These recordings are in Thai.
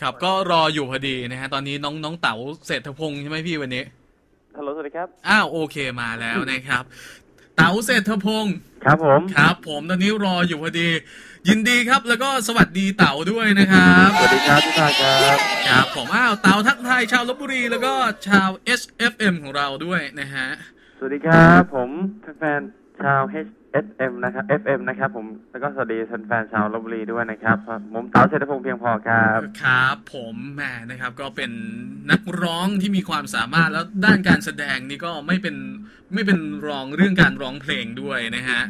ครับก็รออยู่พอดีนะฮะตอนนี้น้องน้องเต๋าเศรษฐพงศ์ใช่ไหมพี่วันนี้ฮัลโหลสวัสดีครับอ้าวโอเคมาแล้วนะครับ เต๋าเศรษฐพงศ์ครับผมครับ ผมตอนนี้รออยู่พอดี ยินดีครับ แล้วก็สวัสดีเต๋าด้วยนะครับสวัสดีครับทุกท่านครับครับผมอ้าวเต๋าทักทายชาวลบบุรีแล้วก็ชาว SFM ของเราด้วยนะฮะสวัสดีครับ ผมแฟนๆชาว FM นะครับ FM นะครับ ผมแล้วก็สวัสดีแฟนๆชาวลบบุรีด้วยนะครับผมเต๋าเศรษฐพงษ์เพียงพอครับครับ ผมแหมนะครับ ก็เป็นนักร้องที่มีความสามารถแล้วด้านการแสดงนี่ก็ไม่เป็นไม่เป็นรองเรื่องการร้องเพลงด้วยนะฮะ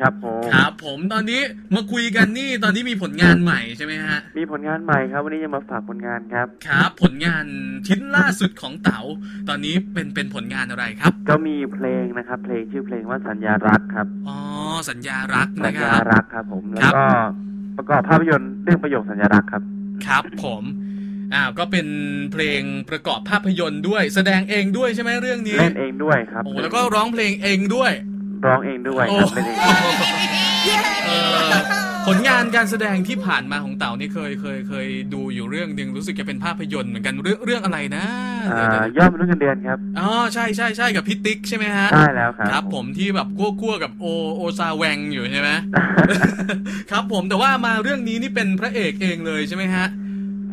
ครับผมครับผมตอนนี้มาคุยกันนี่ตอนนี้มีผลงานใหม่ใช่ไหมฮะ มีผลงานใหม่ครับ วันนี้จะมาฝากผลงานครับ ครับ ผลงานชิ้นล่าสุดของเต๋าตอนนี้เป็นเป็นผลงานอะไรครับ ก็มีเพลงนะครับ เพลงชื่อเพลงว่าสัญญารักครับอ๋อสัญญารักสันะญคญารับ รักครับ ผมคแล้รัวบก็ประกอบภาพยนตร์เรื่องประโยคสัญญารักครับ ครับผมอ้าวก็เป็นเพลงประกอบภาพยนตร์ด้วย แสดงเองด้วยใช่ไหมเรื่องนี้ เล่นเองด้วยครับโอ้แล้วก็ร้องเพลงเองด้วย ร้องเองด้วยครับเล่นเองด้วยเอ่อผลงานการแสดงที่ผ่านมาของเต่านี่เคยเคยเคยดูอยู่เรื่องหนึ่งรู้สึกจะเป็นภาพยนตร์เหมือนกันเรื่องเรื่องอะไรนะอ่าเดี๋ยวๆยอดมนุษย์เงินเดือนครับอ๋อใช่ใช่ใช่กับพี่ติ๊กใช่ไหมฮะใช่แล้วครับครับ ผมที่แบบคั่วคั่วกับโอโอซาแวงอยู่ใช่ไหมครับผมแต่ว่ามาเรื่องนี้นี่เป็นพระเอกเองเลยใช่ไหมฮะ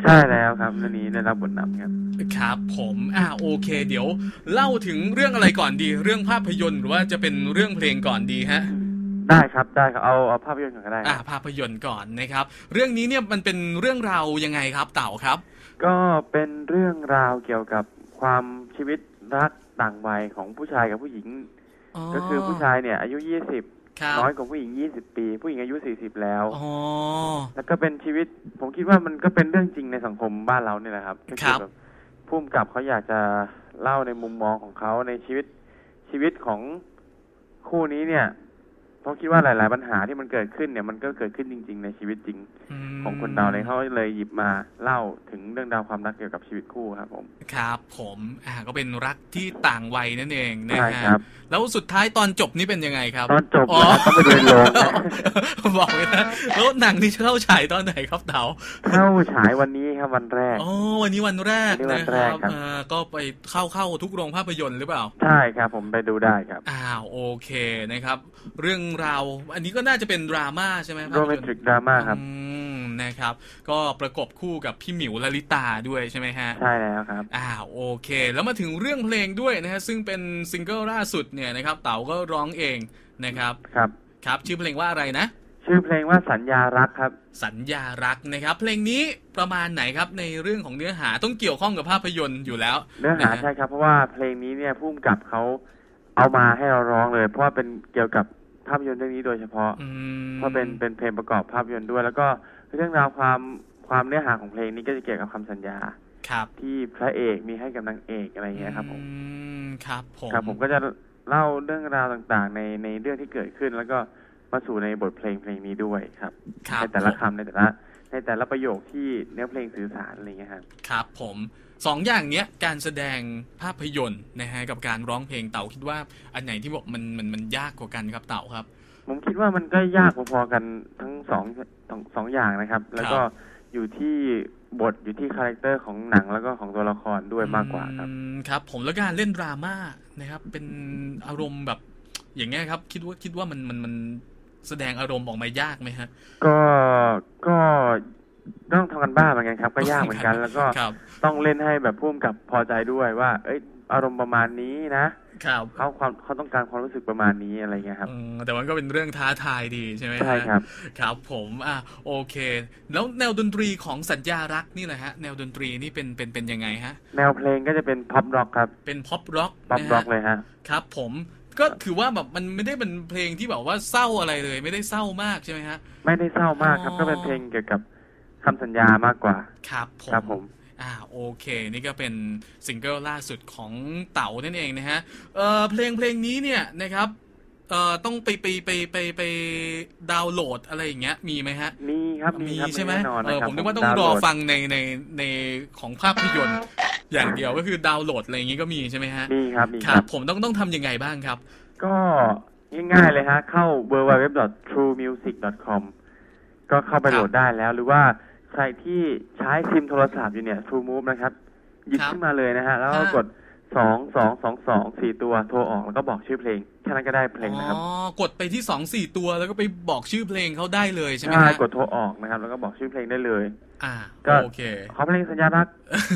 ใช่แล้วครับเรื่องนี้ได้รับบทนำครับ ครับ ผมอ่าโอเค เดี๋ยว เล่าถึงเรื่องอะไรก่อนดี เรื่องภาพยนตร์หรือว่าจะเป็นเรื่องเพลงก่อนดีฮะ ได้ครับได้ครับเอาเอาภาพยนตร์ก่อนก็ได้คอ่ารับภาพยนตร์ก่อนนะครับ เรื่องนี้เนี่ยมันเป็นเรื่องราวยังไงครับ เต่าครับ ก็เป็นเรื่องราวเกี่ยวกับความชีวิตรักต่างวัยของผู้ชายกับผู้หญิง ก็คือผู้ชายเนี่ยอายุ20ครับ น้อยกว่าผู้หญิง20ปี ผู้หญิงอายุ40แล้วอ๋อแล้วก็เป็นชีวิต ผมคิดว่ามันก็เป็นเรื่องจริงในสังคมบ้านเราเนี่ยแหละครับก็ครับแบบผู้กำกับเขาอยากจะเล่าในมุมมองของเขาในชีวิตชีวิตของคู่นี้เนี่ย เพราะคิดว่าหลาย ๆ ปัญหาที่มันเกิดขึ้นเนี่ยมันก็เกิดขึ้นจริง ๆ ในชีวิตจริงมของคนเราเลยเขาเลยหยิบมาเล่าถึงเรื่องราวความรักเกี่ยวกับชีวิตคู่ครับผมครับ ผมอ่าก็เป็นรักที่ต่างวัยนั่นเองนะใช่ฮะครับแล้วสุดท้ายตอนจบนี่เป็นยังไงครับ ตอนจบอ๋อนะครับต้องไปดูในโรงนะบอกเลยนะแล้วหนังนี่จะเข้าฉายตอนไหนครับเต๋าเข้าฉายวันนี้ครับวันแรกอ๋อวันนี้วันแรกวันนี้วันะนคแรรักบครับอ่าก็ไปเข้าเข้าทุกโรงภาพยนตร์หรือเปล่าใช่ครับ ผมไปดูได้ครับอ้าวโอเคนะครับ เรื่องราว อันนี้ก็น่าจะเป็นดราม่าใช่ไหมภาโรพแมยนนตติกร์ดราม่าครับอืมนะครับ ก็ประกบคู่กับพี่หมิวลลิตาด้วยใช่ไหมฮะ ใช่แล้วครับอ้าวโอเค แล้วมาถึงเรื่องเพลงด้วยนะฮะ ซึ่งเป็นซิงเกิลล่าสุดเนี่ยนะครับ เต๋าก็ร้องเองนะครับ ครับ ครับชื่อเพลงว่าอะไรนะ ชื่อเพลงว่าสัญญารักครับ สัญญารักนะครับ เพลงนี้ประมาณไหนครับในเรื่องของเนื้อหาต้องเกี่ยวข้องกับภาพยนตร์อยู่แล้ว เนื้อหานะฮะใช่ครับเพราะว่าเพลงนี้เนี่ยผู้กำกับเขาเอามาให้เราร้องเลย เพราะว่าเป็นเกี่ยวกับ ภาพยนตร์เรื่องนี้โดยเฉพาะอืมเพราะเป็นเป็นเพลงประกอบภาพยนตร์ด้วย แล้วก็เรื่องราวความความเนื้อหาของเพลงนี้ก็จะเกี่ยวกับคำสัญญา ครับที่พระเอกมีให้กับนางเอกอะไรอย่างเงี้ยครับผม อืมครับผมครับผมก็จะเล่าเรื่องราวต่างๆ ในในเรื่องที่เกิดขึ้น แล้วก็มาสู่ในบทเพลงเพลงนี้ด้วยครับครับในแต่ละผมคำในแต่ละ ในแต่ละประโยคที่เนื้อเพลงสื่อสารอะไรอย่างเงี้ยครับครับผมสองอย่างเนี้ยการแสดงภาพยนตร์นะฮะกับการร้องเพลงเต่าคิดว่าอันไหนที่บอกมันมันมันยากกว่ากันครับเต่าครับ ผมคิดว่ามันก็ยากพอๆกันทั้งสองสองสองอย่างนะครับ แล้วก็อยู่ที่บทอยู่ที่คาแรคเตอร์ของหนังแล้วก็ของตัวละครด้วยมากกว่าครับอืมครับ ผมแล้วการเล่นดราม่านะครับ เป็นอารมณ์แบบอย่างเงี้ยครับ คิดว่าคิดว่ามันมันมัน แสดงอารมณ์ออกมายากไหมฮะ ก็ก็ต้องทำกันบ้านเหมือนกันครับ ก็ยากเหมือนกัน แล้วก็ครับต้องเล่นให้แบบพุ่มกับพอใจด้วยว่า เอ้ย อารมณ์ประมาณนี้นะครับเขาความเขาต้องการความรู้สึกประมาณนี้อะไรเงี้ยครับอืมแต่มันก็เป็นเรื่องท้าทายดีใช่ไหมฮะใช่ครับ ครับ ผมอะโอเค แล้วแนวดนตรีของสัญญารักนี่แหละฮะ แนวดนตรีนี่เป็นเป็นเป็นยังไงฮะ แนวเพลงก็จะเป็นพ็อปร็อกครับ เป็นพ็อปร็อกพ็อปร็อกเลยฮะ ครับ ผม ก็ถือว่าแบบมันไม่ได้เป็นเพลงที่แบบว่าเศร้าอะไรเลย ไม่ได้เศร้ามากใช่ไหมฮะ ไม่ได้เศร้ามากครับอ๋อก็เป็นเพลงเกี่ยวกับคำสัญญามากกว่า ครับผมครับผมอ่าโอเค นี่ก็เป็นซิงเกิลล่าสุดของเต๋านั่นเองนะฮะเออเพลงเพลงนี้เนี่ยนะครับเอ่อต้องไปไปไปไปไปดาวน์โหลดอะไรอย่างเงี้ยมีไหมฮะ มีครับมีครับใช่ไหมแน่นอนเอนะอครับผมนึกว่าต้องดรโหลอดฟังในในในของภาพยนตร์ อย่างเดียวก็คือดาวน์โหลดอะไรอย่างงี้ก็มีใช่ไหมฮะมีครับมีคครัรับบผมต้องต้องทำยังไงบ้างครับ ก็ง่ายๆเลยฮะ เข้า www.truemusic.com ก็เข้าไปครับโหลดได้แล้ว หรือว่าใครที่ใช้ซิมโทรศัพท์อยู่เนี่ย True Move นะครับ หยิบครับขึ้นมาเลยนะฮะ แล้วก็ฮะ กด สองสองสองสองสี่ตัวโทรออกแล้วก็บอกชื่อเพลงแค่นั้นก็ได้เพลงนะครับอ๋อกดไปที่สองสี่ตัวแล้วก็ไปบอกชื่อเพลงเขาได้เลยใช่ไหมใช่ฮะกดโทรออกนะครับแล้วก็บอกชื่อเพลงได้เลย อ่าก็โอเคขอเพลงสัญญารัก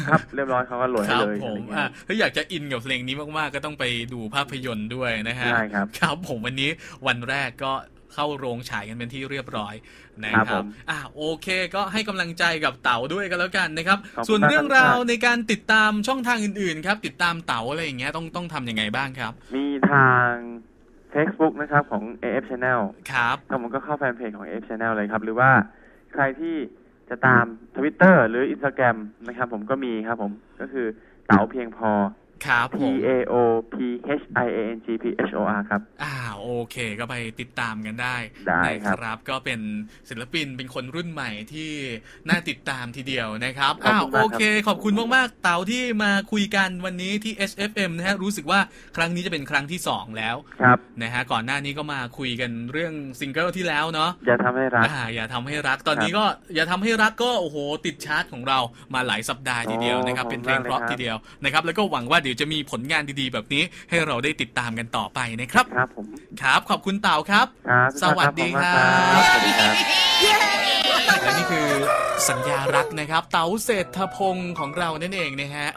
ครับ เรียบร้อยเขาก็โหลดคให้รับเลยผอะไรมเงี้อะยถ้าอยากจะอินกับเพลงนี้มากๆ ก็ต้องไปดูภาพยนตร์ด้วยนะฮะใช่ครับครับผมวันนี้วันแรกก็ เข้าโรงฉายกันเป็นที่เรียบร้อยนะคครัรับบผมอะโอเค ก็ให้กำลังใจกับเต๋าด้วยกันแล้วกันนะครับขอบคุณส่วนเรื่องมากครับราวในการติดตามช่องทางอื่นๆ ครับ ติดตามเต๋าอะไรอย่างเงี้ยต้องต้องทำยังไงบ้างครับ มีทาง Facebook นะครับของ AF Channel ครับถ้าผมก็เข้าแฟนเพจของ AF Channel เลยครับ หรือว่าใครที่จะตาม Twitter หรือ Instagram นะครับผมก็มีครับผมก็คือเต๋าเพียงพอ ครับ P ผม A O P H I A N G P H O R ครับ อ่าโอเค ก็ไปติดตามกันได้ได้นะครับ ก็เป็นศิลปินเป็นคนรุ่นใหม่ที่น่าติดตามทีเดียวนะครับขอบอ้าวคุณโอมากครับเค ขอบคุณมากๆ เต๋าที่มาคุยกันวันนี้ที่ HFM นะฮะรู้สึกว่าครั้งนี้จะเป็นครั้งที่2แล้วครับ นะฮะก่อนหน้านี้ก็มาคุยกันเรื่องซิงเกิลที่แล้วเนาะ อย่าทำให้รัก อ่าอย่าทำให้รักตอนนี้ก็อย่าทำให้รักก็โอ้โหติดชาร์ตของเรามาหลายสัปดาห์ทีเดียวนะครับโอ้เป็นเพลงเพราะขอบคุณมากเลยครับ ทีเดียวนะครับ แล้วก็หวังว่าเดี๋ยวจะมีผลงานดีๆ แบบนี้ให้เราได้ติดตามกันต่อไปนะครับ ครับผม ครับ ขอบคุณเต่าครับ ครับสวัสดีขอณมากครับสวัสดีครับ และนี่คือสัญญารักนะครับ เต๋าเศรษฐพงศ์ของเรานั่นเองนะฮะ